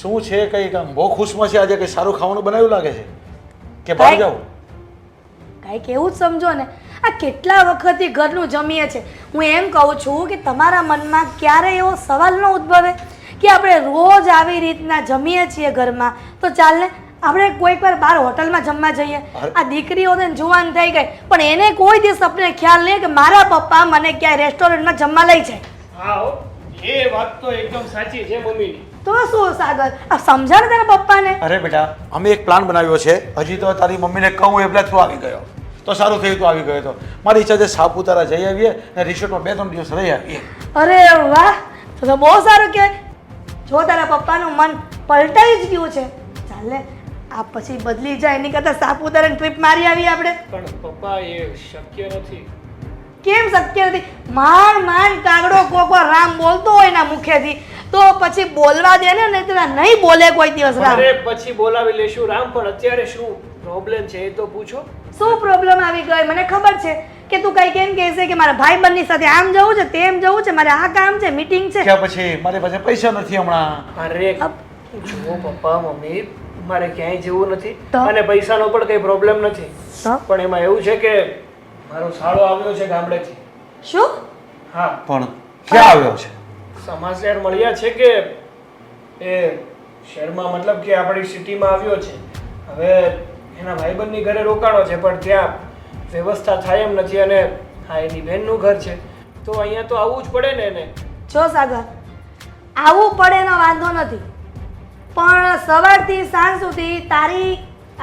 શું છે કઈ કામ? બહુ ખુશમાં છે આજે કઈ સારું ખાવાનું બનાવ્યું લાગે છે? કે બહાર કાંઈ- જાવ કાંઈક એવું જ સમજો ને. આ કેટલા વખતથી ઘરનું જમીએ છે. હું એમ કહું છું કે તમારા મનમાં ક્યારે એવો સવાલ ન ઉદ્ભવે કે આપણે રોજ આવી રીતના જમીએ છીએ ઘરમાં. તો ચાલ ને આપણે કોઈક વાર બહાર હોટલમાં જમવા જઈએ. આ દીકરીઓને જુવાન થઈ ગઈ. પણ એને કોઈ દિવસ આપણે ખ્યાલ નહીં કે મારા પપ્પા મને ક્યાંય રેસ્ટોરન્ટમાં જમવા લઈ જાય. હા એ વાત તો એકદમ સાચી છે મમ્મીની તો શું સાગર? આ સમજાણ તારા પપ્પાને? અરે બેટા અમે એક પ્લાન બનાવ્યો છે. હજી તો તારી મમ્મીને કહું એટલે તું આવી ગયો. તો સારું થયું તું આવી ગયો તો. મારી ઈચ્છા છે સાપુતારા જઈ આવીએ ને રિસોર્ટમાં બે ત્રણ દિવસ રહી આવીએ. અરે વાહ! તો તો બહુ સારું કહેવાય. જો તારા પપ્પાનું મન પલટાઈ જ ગયું છે. ચાલે આ પછી બદલી જાય એની કરતાં સાપુતારાની ટ્રીપ મારી આવીએ આપણે. પણ પપ્પા એ શક્ય નથી. કેમ શક્ય નથી? માંડ માન કાગડો કોકો રામ બોલતો હોય એના મુખેથી. તો પછી બોલવા દે ને નહીં તો નહીં બોલે કોઈ દિવસ રામ. અરે પછી બોલાવી લેશું રામ પણ અત્યારે શું પ્રોબ્લેમ છે એ તો પૂછો. શું પ્રોબ્લેમ આવી ગઈ? મને ખબર છે કે તું કઈ કેમ કહેશે કે મારા ભાઈ બંધની સાથે આમ જવું છે તેમ જવું છે મારે આ કામ છે મીટિંગ છે. કે પછી? મારી પાસે પૈસા નથી હમણાં. અરે જો પપ્પા મમ્મી મારે ક્યાંય જવું નથી? અને પૈસાનો પણ કઈ પ્રોબ્લેમ નથી. પણ એમાં એવું છે કે મારો સાળો આવ્યો છે ગામડેથી. શું? હા. પણ ક્યાં આવ્યો છે? સમાચાર મળ્યા છે કે એ શહેરમાં મતલબ કે આપણી સિટીમાં આવ્યો છે? હવે એના ભાઈબંધની ઘરે રોકાણો છે પણ ત્યાં વ્યવસ્થા થાય એમ નથી અને હા એની બહેનનું ઘર છે. તો અહીંયા તો આવવું જ પડે ને એને. જો સાગર આવવું પડે એનો વાંધો નથી. પણ સવારથી સાંજ સુધી તારી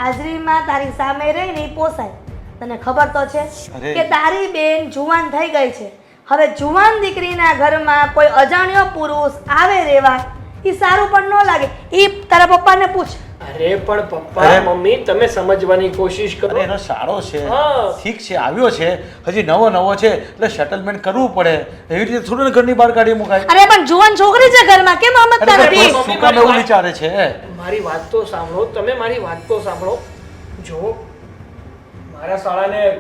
હાજરીમાં તારી સામે રહીને પોસાય. તને ખબર તો છે કે તારી બેન જુવાન થઈ ગઈ છે. હવે જુવાન દીકરીના ઘરમાં કોઈ અજાણ્યો પુરુષ આવે રહેવા એ સારું પણ ન લાગે. એ તારા પપ્પાને પૂછ. અરે પણ પપ્પા મમ્મી તમે સમજવાની કોશિશ કરો. એનો સારો છે. હા. ઠીક છે આવ્યો છે. હજી નવો નવો છે. એટલે સેટલમેન્ટ કરવું પડે. એવી રીતે થોડું ને ઘરની બહાર કાઢી મુકાય. અરે પણ જુવાન છોકરી છે ઘરમાં. કેમ સમજતા નથી શું કામ એવું વિચારે છે? મારી વાત તો સાંભળો. તમે મારી વાત તો સાંભળો. જો મારા શાળાને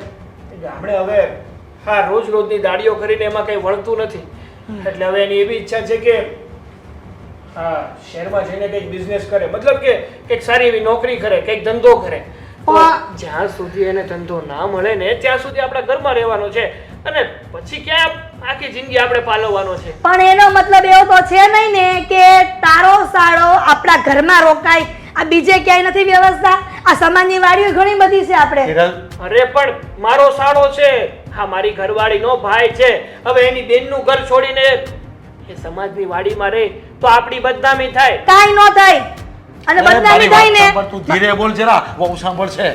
ગામડે હવે હા રોજ રોજની દાડીઓ કરીને એમાં કંઈ વળતું નથી. એટલે હવે એની એવી ઈચ્છા છે કે હા શહેરમાં જઈને કંઈક બિઝનેસ કરે. મતલબ કે કંઈક સારી એવી નોકરી કરે કંઈક ધંધો કરે. જ્યાં સુધી એને ધંધો ના મળે ને ત્યાં સુધી આપણે ઘરમાં રહેવાનો છે. અને પછી ક્યાં આખી જિંદગી આપણે પાલવવાનો છે? પણ એનો મતલબ એવો તો છે નહીં ને કે તારો સાળો આપણા ઘરમાં રોકાય. આ બીજે ક્યાંય નથી વ્યવસ્થા. આ સમાજની વાડીઓ ઘણી બધી છે આપણે. અરે પણ મારો સાળો છે. હા મારી ઘરવાળીનો ભાઈ છે. હવે એની બેનનું ઘર છોડીને એ સમાજની વાડીમાં રહે તો આપણી બદનામી થાય. કાઈ ન થાય. અને બદનામી થાય ને. તું. ધીરે બોલ જરા. બહુ સાંભળ છે.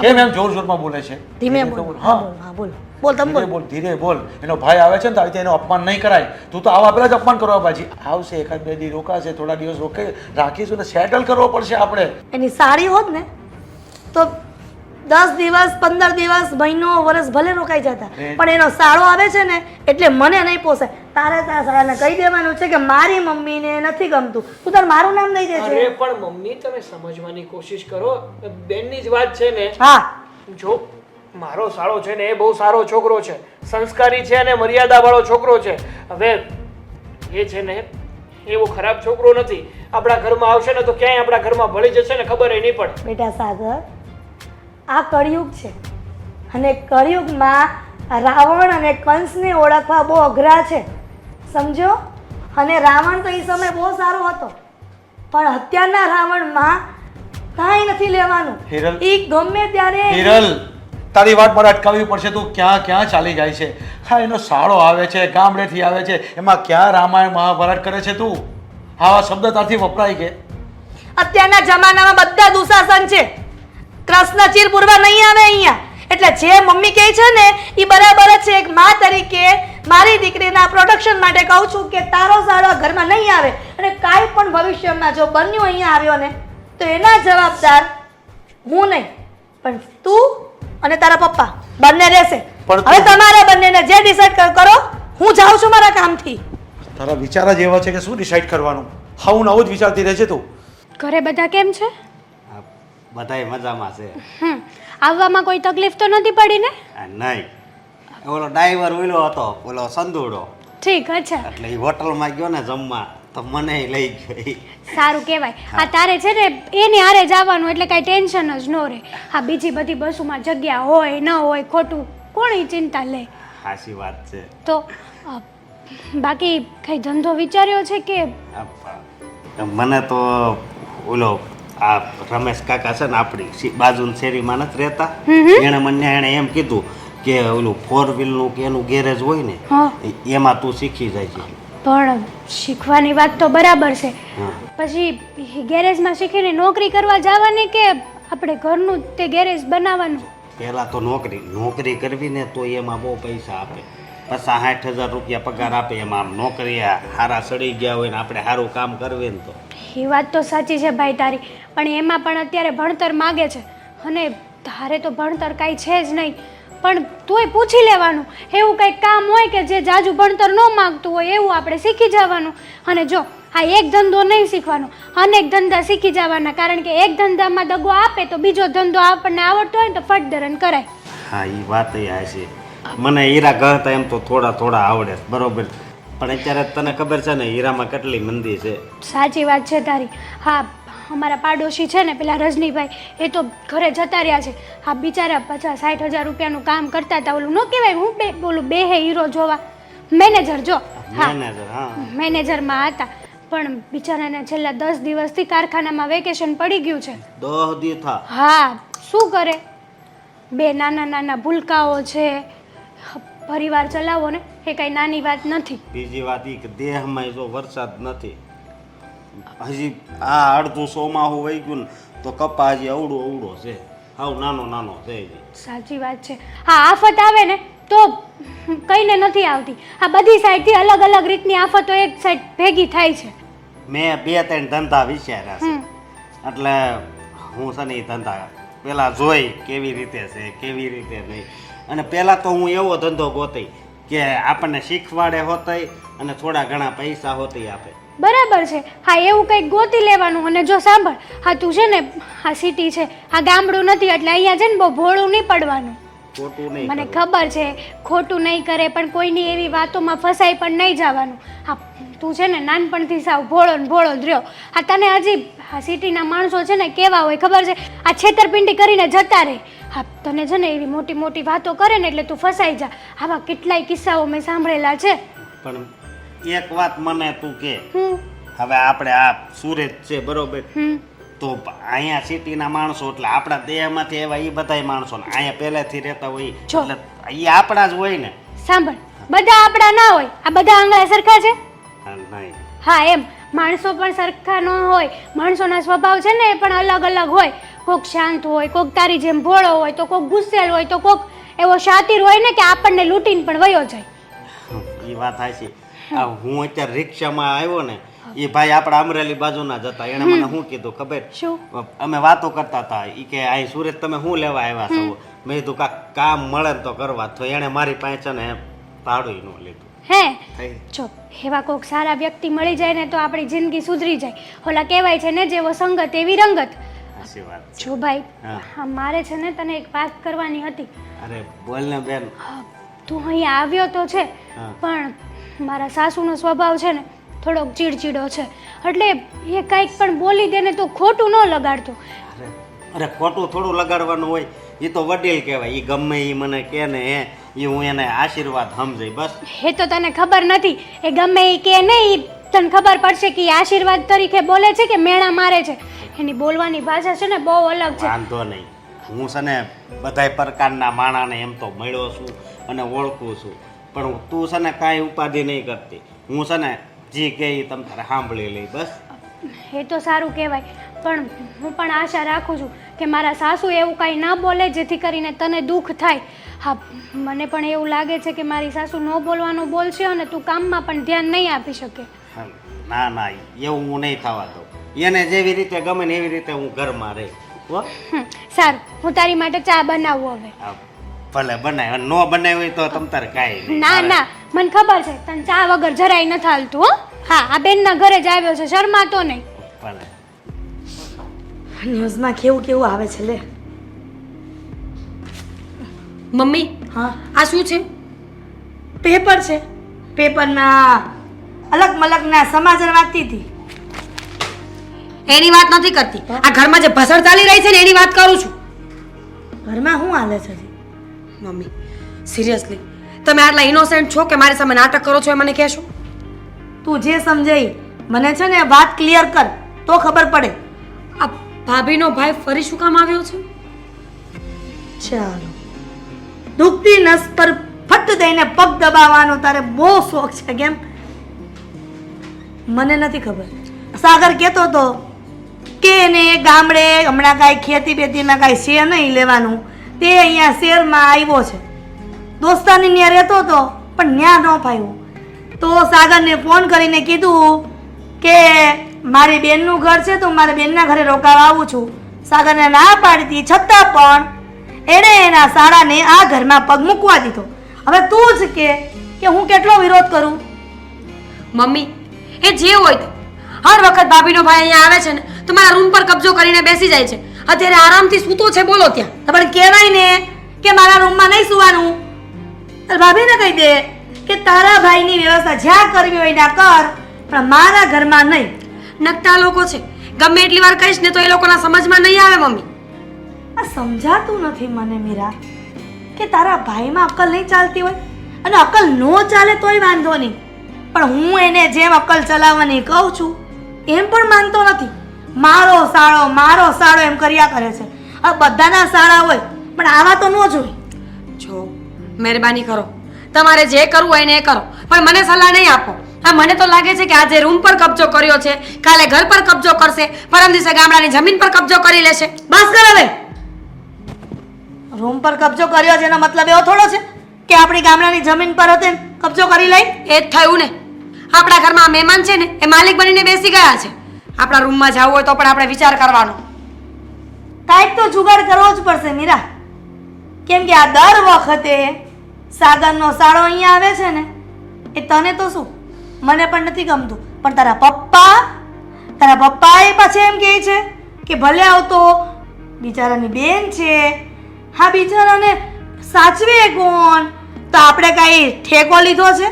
કેમ એમ જોર જોરમાં બોલે છે? ધીમે બોલ. હા હા. બોલ હા બોલ. તમે ધીરે બોલ. બોલ ધીરે બોલ. એનો ભાઈ આવે છે ને તો આવી એનો અપમાન નહીં કરાય. તું તો આવા પેલા જ અપમાન કરવા પાછી આવશે એકાદ બે દી રોકાશે થોડા દિવસ રોકે. રાખીશું ને સેટલ કરવો પડશે આપણે. એની સારી હોત ને તો દસ દિવસ પંદર દિવસ મહિનો વર્ષ ભલે રોકાઈ જતા. પણ એનો સાળો આવે છે ને એટલે મને નહીં પોસાય. તારે તારા સાળાને કહી દેવાનું છે કે મારી મમ્મીને નથી ગમતું. તું તાર મારું નામ દઈ દે અરે છે પણ મમ્મી તમે સમજવાની કોશિશ કરો. બેનની જ વાત છે ને. હા. જો મારો સાળો છે ને એ બહુ સારો છોકરો છે. સંસ્કારી છે અને મર્યાદાવાળો છોકરો છે. હવે એ છે ને એવો ખરાબ છોકરો નથી. આપણા ઘરમાં આવશે ને તો ક્યાંય આપણા ઘરમાં ભળી જશે ને ખબર નહીં પડે. બેટા સાગર આ કળિયુગ છે. અને કળિયુગમાં રાવણ અને કંસને ઓળખવા બહુ અઘરા છે. સમજો? અને રાવણ તો એ સમય બહુ સારો હતો. પણ અત્યારના રાવણમાં કાંઈ નથી લેવાનું. હિરલ. એ ગમે ત્યારે હિરલ તારી વાત મારે અટકાવવી પડશે. તું ક્યાં ક્યાં ચાલી જાય છે? હા એનો સાળો આવે છે ગામડેથી આવે છે. એમાં ક્યાં રામાયણ મહાભારત કરે છે તું? આવા શબ્દ તારથી વપરાય કે? અત્યારના જમાનામાં બધા દુશાસન છે. કૃષ્ણ ચીર પૂરવા નહીં આવે અહીંયા. એટલે જે મમ્મી કહે છે ને એ બરાબર જ છે. એક મા તરીકે મારી દીકરીના પ્રોડક્શન માટે કહું છું કે તારો સારો ઘરમાં નહીં આવે અને કાંઈ પણ ભવિષ્યમાં જો બન્યું અહીંયા આવ્યો ને તો એના જવાબદાર હું નહીં. પણ તું અને તારા પપ્પા બંને રહેશે. પણ હવે તમારા બંનેને જે ડિસાઈડ કરો હું જાઉં છું મારા કામથી. તારા વિચાર જ એવા છે કે શું ડિસાઈડ કરવાનું? હા હું નવું જ વિચારતી રહેજે તું. ઘરે બધા કેમ છે? બધાય મજામાં છે. આવવામાં કોઈ તકલીફ તો નથી પડી ને? નહીં. ઓલો ડ્રાઈવર ઓલો હતો ઓલો સંદૂડો. ઠીક અચ્છા. એટલે એ હોટલમાં ગયો ને જમવા તો મને લઈ ગયો સારું કહેવાય. આ તારે છે ને એની હારે જવાનું એટલે કાંઈ ટેન્શન જ ન રહે. હા બીજી બધી બસોમાં જગ્યા હોય ન હોય ખોટું કોની ચિંતા લે? સાચી વાત છે. તો બાકી કઈ ધંધો વિચાર્યો છે કે? મને તો ઓલો આ રમેશ કાકા છે ને આપણી બાજુની શેરીમાં નથી રહેતા. એણે મને એણે એમ કીધું કે ઓલું ફોર વ્હીલનું કે એનું ગેરેજ હોય ને એમાં તું શીખી જાય છે. પણ શીખવાની વાત તો બરાબર છે. પછી ગેરેજમાં શીખીને નોકરી કરવા જવાની કે આપણે ઘરનું તે ગેરેજ બનાવવાનું? પહેલાં તો નોકરી નોકરી કરવી ને તો એમાં બહુ પૈસા આપે. પચાસ સાઠ હજાર રૂપિયા પગાર આપે એમાં. આમ નોકરી હારા સડી ગયા હોય ને આપણે સારું કામ કરવી ને તો. એ વાત તો સાચી છે ભાઈ તારી. પણ એમાં પણ અત્યારે ભણતર માગે છે. અને તારે તો ભણતર કાંઈ છે જ નહીં. પણ તોય પૂછી લેવાનું. એવું કંઈક કામ હોય કે જે જાજુ ભણતર ન માગતું હોય એવું આપણે શીખી જવાનું. અને જો આ એક ધંધો નહીં શીખવાનો અનેક ધંધા શીખી જવાના. કારણ કે એક ધંધામાં દગો આપે તો બીજો ધંધો આપણને આવડતો હોય ને તો ફટદરન કરાય. હા એ વાત છે. મને હીરા ગણતા એમ તો થોડા થોડા આવડે બરોબર. પણ અત્યારે તને ખબર છે ને હીરામાં કેટલી મંદી છે. સાચી વાત છે તારી. હા અમારા પાડોશી છે ને પેલા રજનીભાઈ એ તો ઘરે જતા રહ્યા છે. આ બિચારા પચાસ સાઠ હજાર રૂપિયાનું કામ કરતા હતા. ઓલું ન કહેવાય હું બે બોલું બે હે હીરો જોવા. મેનેજર જો. હા. મેનેજરમાં હતા. પણ બિચારાને છેલ્લા દસ દિવસથી કારખાનામાં વેકેશન પડી ગયું છે. હા શું કરે? બે નાના નાના ભૂલકાઓ છે. પરિવાર ચલાવો ને એ કાંઈ નાની વાત નથી. બીજી વાત એ કે દેહમાં જો વરસાદ નથી. હજી આ અડધું સોમાહું વહી ગયું ને તો કપા હજી અવડો અવડો છે. હાવ નાનો નાનો છે સાચી વાત છે. હા આફત આવે ને તો કઈને નથી આવતી. આ બધી સાઈડથી અલગ અલગ રીતની આફતો એક સાઈડ ભેગી થાય છે. મેં બે ત્રણ ધંધા વિચાર્યા છે. એટલે હું છે ને એ ધંધા પેલા જોઈ કેવી રીતે છે કેવી રીતે નહીં. અને પહેલાં તો હું એવો ધંધો ગોતી કે આપણને શીખવાડે હોતય અને થોડા ઘણા પૈસા હોતી આપે. બરાબર છે. હા એવું કંઈક ગોતી લેવાનું અને જો સાંભળ હા તું છે ને આ સિટી છે આ ગામડું નથી એટલે અહીંયા છે ને બહુ ભોળું નહીં પડવાનું. મને ખબર છે ખોટું નહીં કરે પણ કોઈની એવી વાતોમાં ફસાઈ પણ નહીં જવાનું. હા તું છે ને નાનપણથી સાવ ભોળો ને ભોળો જ રહ્યો. હા તને હજી આ સિટીના માણસો છે ને કેવા હોય ખબર છે? આ છેતરપિંડી કરીને જતા રહે. હા તને છે ને એવી મોટી મોટી વાતો કરે ને એટલે તું ફસાઈ જા. આવા કેટલાય કિસ્સાઓ મેં સાંભળેલા છે. પણ એક વાત મને તું કે. હવે આપણે આ સુરત છે બરોબર? તો અહીંયા સિટીના માણસો એટલે આપણા દેહમાંથી એવા એ બધાય માણસો ને અહીંયા પહેલેથી રહેતા હોય. એટલે એ આપણા જ હોય ને. સાંભળ બધા આપણા ના હોય. આ બધા આંગળા સરખા છે? હા, હા એમ. માણસો પણ સરખા ન હોય. માણસોના સ્વભાવ છે ને એ પણ અલગ અલગ હોય. કોક શાંત હોય કોક તારી જેમ ભોળો હોય તો કોક ગુસ્સેલ હોય તો કોક એવો શાતીર હોય ને કે આપણને લૂંટીને પણ વયો જાય. એ વાત હાચી. આ હું અત્યારે રિક્ષામાં આવ્યો ને એ ભાઈ આપણા અમરેલી બાજુના જ હતા. એણે મને શું કીધું ખબર? અમે વાતો કરતા હતા. એ કે આ સુરત તમે શું લેવા આવ્યા છો? મેં કીધું કાક કામ મળે ને તો કરવા. તો એણે મારી પાસે ને ભાડું ન લીધું. હે? જો એવા કોક સારા વ્યક્તિ મળી જાય ને તો આપણી જિંદગી સુધરી જાય. ઓલા કહેવાય છે ને જેવો સંગત એવી રંગત. જો ભાઈ મારે છે ને તને એક વાત કરવાની હતી. અરે બોલ ને બેન. તું અહીંયા આવ્યો તો છે પણ મારા સાસુનો સ્વભાવ છે ને થોડોક ચીડચીડો છે. એટલે એ કાંઈક પણ બોલી દે ને તો ખોટું ન લગાડતો. અરે ખોટું થોડું લગાડવાનું હોય એ તો વડીલ કહેવાય. એ ગમે એ મને કે ને એ હું એને આશીર્વાદ સમજાય બસ. એ તો તને ખબર નથી એ ગમે એ કે નહીં એ તને ખબર પડશે કે આશીર્વાદ તરીકે બોલે છે કે મેણા મારે છે. એની બોલવાની ભાષા છે ને બહુ અલગ છે. વાંધો નહીં. હું છે ને બધાય પ્રકારના માણાને એમ તો મળ્યો છું અને ઓળખું છું. પણ તું છે ને કાંઈ ઉપાધિ નહીં કરતી. હું છે ને જે કહે એ તમે તારે સાંભળી લઈ બસ. એ તો સારું કહેવાય. પણ હું પણ આશા રાખું છું કે મારા સાસુ એવું કાંઈ ના બોલે જેથી કરીને તને દુઃખ થાય. હા મને પણ એવું લાગે છે કે મારી સાસુ ન બોલવાનું બોલશે અને તું કામમાં પણ ધ્યાન નહીં આપી શકે. ના ના એવું હું નહીં થવા દઉં. એને જેવી રીતે ગમે ને એવી રીતે હું ઘરમાં રહી. હો? સારું. હું તારી માટે ચા બનાવું હવે. ભલે બનાય. નો ન બનાવી હોય તો તમ તારે કાંઈ ના ના. મને ખબર છે તને ચા વગર જરાય નથી હાલતું હો. હા આ બેનના ઘરે જ આવ્યો છે શરમાતો નહીં. ભલે. ન્યૂઝમાં કેવું કેવું આવે છે લે. મમ્મી હા? આ શું છે? પેપર છે. પેપરના અલગ મલગના સમાચાર વાંચતી હતી. એની વાત નથી કરતી. આ ઘરમાં જે ભસડ ચાલી રહી છે ને એની વાત કરું છું. ઘરમાં શું હાલે છે મમ્મી સિરિયસલી તમે આટલા ઇનોસેન્ટ છો કે મારી સામે નાટક કરો છો એ મને કહેશો? તું જે સમજાઈ મને છે ને વાત ક્લિયર કર તો ખબર પડે. આ ભાભીનો ભાઈ ફરી શું કામ આવ્યો છે? ચાલો. દુખતી નસ પર ફટ દઈને પગ દબાવવાનો તારે બહુ શોખ છે કેમ? મને નથી ખબર. સાગર કહેતો હતો કે એને ગામડે હમણાં કાંઈ ખેતી બેતીમાં કાંઈ છે નહીં લેવાનું. તે અહીંયા શહેરમાં આવ્યો છે. દોસ્તાની ત્યાં રહેતો હતો, પણ ત્યાં ન ફાવ્યું તો સાગરને ફોન કરીને કીધું કે મારી બેનનું ઘર છે તો મારે બેનના ઘરે રોકાવા આવું છું. સાગરને ના પાડતી, છતાં પણ એણે એના શાળાને આ ઘરમાં પગ મૂકવા દીધો. હવે તું જ કે કે હું કેટલો વિરોધ કરું? મમ્મી, એ જે હોય હર વખત ભાભીનો ભાઈ અહીંયા આવે છે ને તો મારા રૂમ પર કબજો કરીને બેસી જાય છે. અત્યારે આરામથી સૂતો છે, બોલો ત્યાં. તમારે કહેવાય ને કે મારા રૂમમાં નહીં સુવાનું. ભાભીને કહી દે કે તારા ભાઈની વ્યવસ્થા જ્યાં કરવી હોય ત્યાં કર, પણ મારા ઘરમાં નહીં. નકટા લોકો છે. ગમે એટલી વાર કહીશ ને તો એ લોકોના સમજમાં નહીં આવે, મમ્મી. આ સમજાતું નથી મને, મીરા, કે તારા ભાઈમાં અક્કલ નહીં ચાલતી હોય. અને અક્કલ ન ચાલે તોય વાંધો નહીં. પણ હું એને જેમ અક્કલ ચલાવવાની કહું છું, એમ પણ માનતો નથી. મારો સાળો મારો સાળો એમ કર્યા કરે છે. આ બધાના સાળા હોય પણ આવા તો ન જોઈ જો મહેરબાની કરો. તમારે જે કરવું હોય ને એ કરો. પણ મને સલાહ નહીં આપો. હા મને તો લાગે છે કે આજે રૂમ પર કબજો કર્યો છે કાલે ઘર પર કબજો કરશે પરમ દિવસે ગામડાની જમીન પર કબજો કરી લેશે. બસ કર હવે. રૂમ પર કબજો કર્યો છે એનો મતલબ એવો થોડો છે કે આપણી ગામડાની જમીન પર હતો કબજો કરી લઈ? એ જ થયું ને. આપણા ઘરમાં મહેમાન છે ને એ માલિક બનીને બેસી ગયા છે. આપણા રૂમમાં જવું હોય તો પણ આપણે વિચાર કરવાનો. કાંઈક તો જુગાડ કરવો જ પડશે, મીરા. કેમ કે આ દર વખતે સાગરનો સાળો અહીંયા આવે છે ને, એ તને તો શું? મને પણ નથી ગમતું. પણ તારા પપ્પા તારા પપ્પા એ પાછા એમ કહે છે કે ભલે આવતો બિચારાની બેન છે, હા બિચારાને સાચવે કોણ? તો આપણે કાંઈ ઠેકો લીધો છે?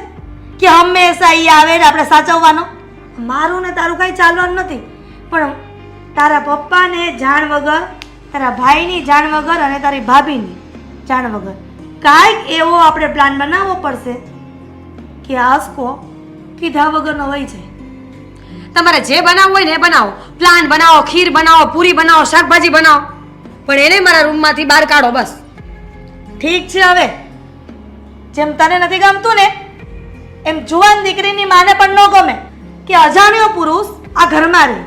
કે હંમેશા એ આવે ને આપણે સાચવવાનો? મારું ને તારું કાંઈ ચાલવાનું નથી. પણ તારા પપ્પાને જાણ વગર તારા ભાઈની જાણ વગર અને તારી ભાભીની જાણ વગર કાંઈક એવો આપણે પ્લાન બનાવવો પડશે કે આસકો કીધા વગરનો વહી જાય. તમારે જે બનાવવું હોય ને એ બનાવો. પ્લાન બનાવો ખીર બનાવો પૂરી બનાવો શાકભાજી બનાવો. પણ એને મારા રૂમમાંથી બહાર કાઢો બસ. ઠીક છે હવે. જેમ તને નથી ગમતું ને એમ જુવાન દીકરીની માને પણ ન ગમે. કે અજાણ્યો પુરુષ આ ઘરમાં રહે.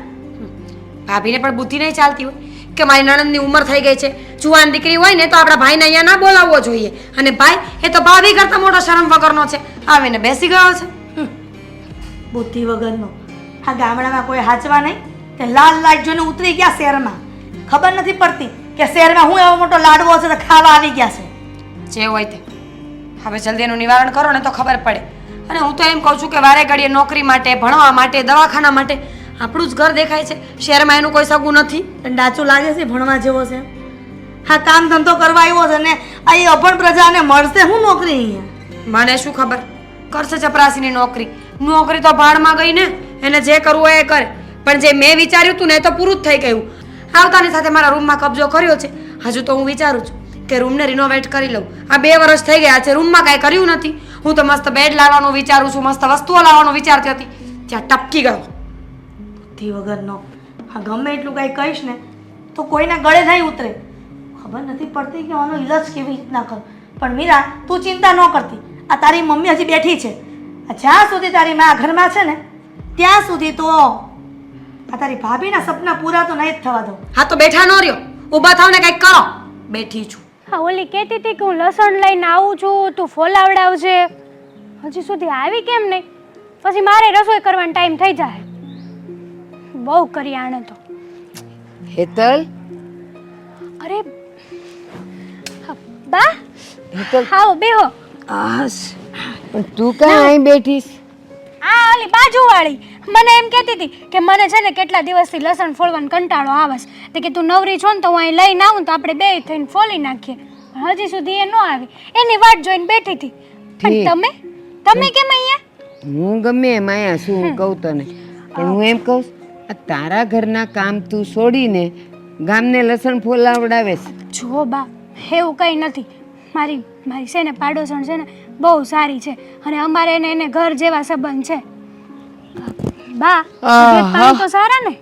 ભાભીને પણ બુદ્ધિ નહીં ચાલતી હોય. કે મારી નણંદની ઉંમર થઈ ગઈ છે. જુવાન દીકરી હોય ને તો આપણા ભાઈને અહીંયા ના બોલાવવો જોઈએ. અને ભાઈ એ તો ભાભી કરતા મોટો શરમ વગરનો છે. આવીને બેસી ગયો છે. બુદ્ધિ વગરનો. આ ગામડામાં કોઈ હાચવા નહીં તે લાલ લાઈટ જોઈને ઉતરી ગયા શહેરમાં. ખબર નથી પડતી કે શહેરમાં હું એવો મોટો લાડવો છે તો ખાવા આવી ગયા છે. જે હોય તે. હવે જલ્દી એનું નિવારણ કરો ને તો ખબર પડે. અને હું તો એમ કહું છું કે વારે ઘડીએ નોકરી માટે ભણવા માટે દવાખાના માટે આપણું જ ઘર દેખાય છે. શહેરમાં એનું કોઈ સગું નથી. તને ડાચું લાગે છે ભણવા જેવો છે. હા કામ ધંધો કરવા આવ્યો છે ને આ એ અભણ પ્રજાને મળશે હું નોકરી અહીંયા? મને શું ખબર? કરશે ચપરાસીની નોકરી. નોકરી તો ભાડમાં ગઈ ને એને જે કરવું હોય એ કરે. પણ જે મેં વિચાર્યું હતું ને એ તો પૂરું જ થઈ ગયું. આવતાની સાથે મારા રૂમમાં કબજો કર્યો છે. હજુ તો હું વિચારું છું. કે રૂમને રિનોવેટ કરી લઉં. આ બે વર્ષ થઈ ગયા છે રૂમમાં કાંઈ કર્યું નથી. હું તો મસ્ત બેડ લાવવાનું વિચારું છું, મસ્ત વસ્તુઓ લાવવાનું વિચારતી હતી. ત્યાં ટપકી ગયો. બુદ્ધિ વગરનો. હા, ગમે એટલું કાંઈ કહીશ ને, તો કોઈના ગળે નહીં ઉતરે. ખબર નથી પડતી કે આનો ઈલાજ કેવી રીતના કર. પણ મીરા, તું ચિંતા ન કરતી. આ તારી મમ્મી હજી બેઠી છે. જ્યાં સુધી તારી મા ઘરમાં છે ને, ત્યાં સુધી તો આ તારી ભાભીના સપના પૂરા તો નહીં જ થવા દઉં. હા, તો બેઠા ન રહ્યો. ઊભા થાવ ને કંઈક કરો. બેઠી છું. હા ઓલી કહેતી હતી કે હું લસણ લઈને આવું છું તું ફોલાવડાવજે. હજી સુધી આવી કેમ નહીં? પછી મારે રસોઈ કરવાનો ટાઈમ થઈ જાય. બહુ કરી આણે તો. હેતલ? અરે બા? હેતલ? હાઓ બેહો આસ. પણ તું કાં અહીં બેઠીશ? ઓલી બાજુવાળી. મને એમ કહેતી હતી કે મને છે ને કેટલા દિવસથી લસણ ફોલવાનો કંટાળો આવે છે. તે કે તું નવરી છો ને તો હું અહીં લઈને આવું તો આપણે બે થઈને ફોલી નાખીએ. હજી સુધી એ ન આવી. એની વાટ જોઈને બેઠી હતી. પણ તમે? તમે કેમ અહીંયા? હું ગમે એમ અહીંયા શું હું કહું તને. પણ હું એમ કહું તારા ઘરના કામ તું છોડીને ગામને લસણ ફોલાવડાવે છે. જુઓ બા એવું કંઈ નથી. મારી મારી છે ને પાડોશણ છે ને બહુ સારી છે. અને અમારે એને એને ઘર જેવા સંબંધ છે. બા તબિયત પાણી તો સારા ને?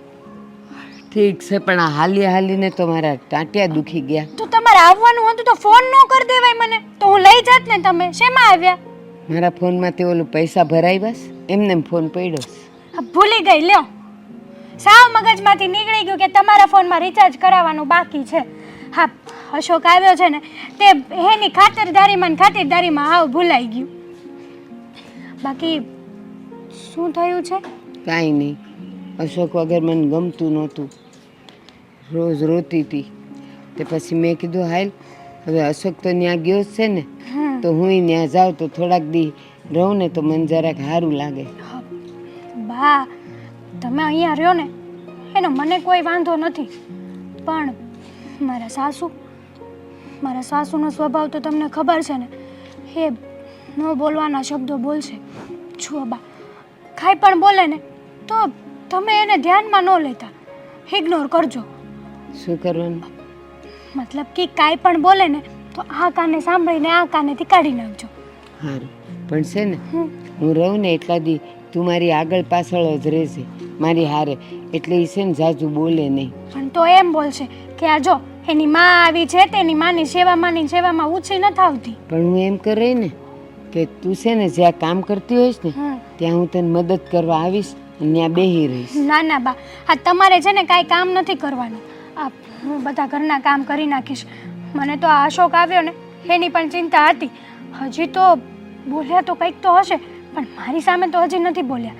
ઠીક છે પણ આ હાલી હાલીને તો મારા ટાંટિયા દુખી ગયા. તો તમારે આવવાનું હતું તો ફોન ન કરી દેવાય મને. તો હું લઈ જાત ને તમે. શેમાં આવ્યા? મારા ફોનમાં તે ઓલું પૈસા ભરાઈ બસ એમને એમ ફોન પડ્યો. ભૂલી ગઈ લ્યો. સાવ મગજમાંથી નીકળી ગયું કે તમારા ફોનમાં રિચાર્જ કરાવવાનું બાકી છે. હા અશોક આવ્યો છે ને તે એની ખાતરદારીમાં ખાતરદારીમાં હાવ ભૂલાઈ ગયું. બાકી શું થયું છે? કાંઈ નહીં. અશોક વગર મને ગમતું નહોતું. રોજ રોતી હતી. તે પછી મેં કીધું હાલ હવે અશોક તો ત્યાં ગયો જ છે ને તો હું ત્યાં જાઉં તો થોડાક દી રહું ને તો મને જરાક સારું લાગે. બા તમે અહીંયા રહ્યો ને એનો મને કોઈ વાંધો નથી. પણ મારા સાસુ મારા સાસુનો સ્વભાવ તો તમને ખબર છે ને એ ન બોલવાના શબ્દો બોલશે. જુઓ બા કાંઈ પણ બોલે ને તો તમે એને ધ્યાનમાં ન લેતા. ઇગ્નોર કરજો. શું કરવાનું? મતલબ કે કાંઈ પણ બોલે ને તો આ કાને સાંભળીને આ કાનેથી કાઢી નાખજો. સારું પણ છે ને હું રહું ને એટલા દી તું મારી આગળ પાછળ જ રહેશે મારી હારે. એટલે એ છે ને જાજુ બોલે નહીં. પણ તો એમ બોલશે કે આ જો એની માં આવી છે તેની માની સેવામાં ની સેવામાં ઊંચી નથી આવતી. પણ હું એમ કરે ને કે તું છે ને જ્યાં કામ કરતી હોઈશ ને હમ. ત્યાં હું તને મદદ કરવા આવીશ અને ત્યાં બેહી રહીશ. ના ના બા. આ તમારે છે ને કાંઈ કામ નથી કરવાનું. આ હું બધા ઘરના કામ કરી નાખીશ. મને તો આ અશોક આવ્યો ને એની પણ ચિંતા હતી. હજી તો બોલ્યા તો કંઈક તો હશે પણ મારી સામે તો હજી નથી બોલ્યા.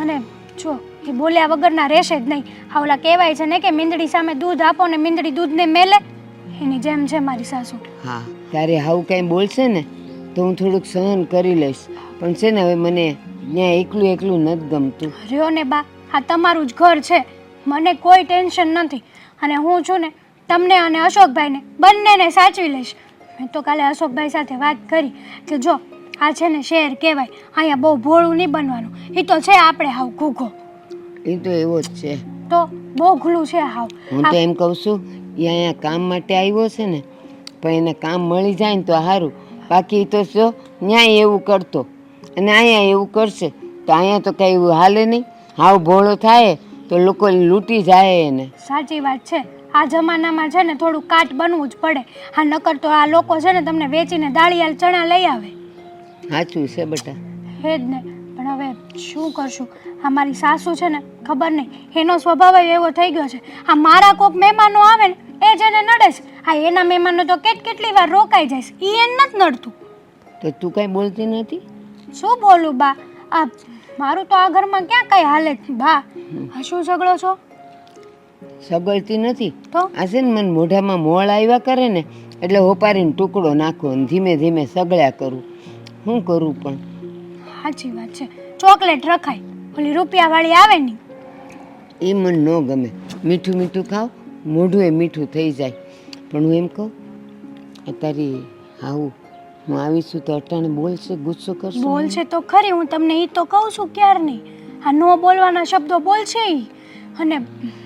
અને જો એ બોલ્યા વગરના રહેશે જ નહીં. આ ઓલા કહેવાય છે ને કે મીંદડી સામે દૂધ આપો ને મીંદડી દૂધને મેલે. એની જેમ છે મારી સાસુ. હા તારે આવું કાંઈ બોલશે ને? તો હું થોડુંક સહન કરી લઈશ. પણ છે ને હવે મને ત્યાં એકલું એકલું નથી ગમતું. રહ્યો ને બા આ તમારું જ ઘર છે. મને કોઈ ટેન્શન નથી. અને હું છું ને તમને અને અશોકભાઈને બંનેને સાચવી લઈશ. મેં તો કાલે અશોકભાઈ સાથે વાત કરી કે જો આ છે ને શહેર કહેવાય. અહીંયા બહુ ભોળું નહીં બનવાનું. એ તો છે આપણે હાવ ઘૂઘો. એ તો એવો જ છે. તો બહુ ઘૂલું છે હાવ. હું તો એમ કહું છું એ અહીંયા કામ માટે આવ્યો છે ને પણ એને કામ મળી જાય ને તો સારું. બાકી તો જો ન્યાય એવું કરતો. અને અહીંયા એવું કરશે તો અહીંયા તો કંઈ એવું હાલે નહીં. હાવ ભોળો થાય તો લોકો લૂંટી જાય એને. સાચી વાત છે. આ જમાનામાં છે ને થોડું કાટ બનવું જ પડે. હા નકર તો આ લોકો છે ને તમને વેચીને દાળિયાલ ચણા લઈ આવે. સાચું છે બેટા. હે જ ને પણ હવે શું કરશું? આ મારી સાસુ છે ને ખબર નહીં. એનો સ્વભાવ એવો થઈ ગયો છે. આ મારા કોક મહેમાનો આવે ને એ જ એને નડે છે. આ એના મહેમાનો તો કેટ કેટલી વાર રોકાઈ જાય છે. એ એને નથી નડતું. તો તું કાંઈ બોલતી નથી? શું બોલું બા? આ મારું તો આ ઘરમાં ક્યાં કઈ હાલે છે બા? આ શું ઝઘડો છો? સગળતી નથી. તો? આ છે ને મને મોઢામાં મોળ આવ્યા કરે ને એટલે હોપારીને ટુકડો નાખો અને ધીમે ધીમે સગળ્યા કરું. શું કરું પણ? સાચી વાત છે. ચોકલેટ રખાય ઓલી રૂપિયાવાળી આવે ને. એ મને ન ગમે. મીઠું મીઠું ખાવ મોઢું એ મીઠું થઈ જાય. પણ હું એમ કહું અત્યારે આવું હું આવીશું તો અટાણે બોલશે ગુસ્સો કરશે? બોલશે તો ખરી હું તમને એ તો કહું છું ક્યારની? આ નો બોલવાના શબ્દો બોલશે ઈ? અને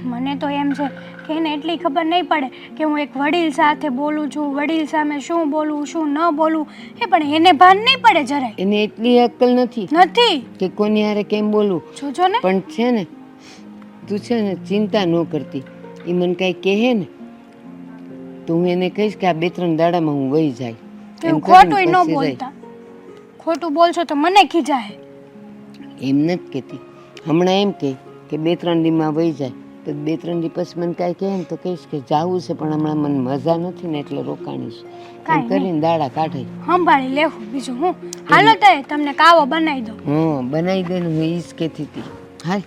મને તો એમ છે કે એને એટલી ખબર નહીં પડે કે હું એક વડીલ સાથે બોલું છું વડીલ સામે શું બોલવું શું ન બોલવું એ પણ એને ભાન નહીં પડે જરાય. એને એટલી અક્કલ નથી નથી? કે કોની હારે કેમ બોલવું. જોજો ને. પણ છે ને તું છે ને ચિંતા ન કરતી. એ મને કાંઈ કહે ને તો હું એને કહીશ કે આ બે ત્રણ દાડામાં હું વહી જાય. એમ ખોટું ન બોલતા. ખોટું બોલશો તો મને ખીજાય. એમ નથી કહેતી. હમણાં એમ કહે કે બે ત્રણ દીમાં વહી જાય. તો બે ત્રણ દિવસ મને કાંઈ કહે ને તો કહીશ કે જાવું છે પણ હમણાં મને મજા નથી ને એટલે રોકાણીશ એમ કાંઈ કરીને દાડા કાઢે. સંભાળી લેવું બીજું હું. હાલો તો તમને કાવો બનાવી દો હા બનાવી દે ને હું ઈ જ કહેતી હતી હાલ.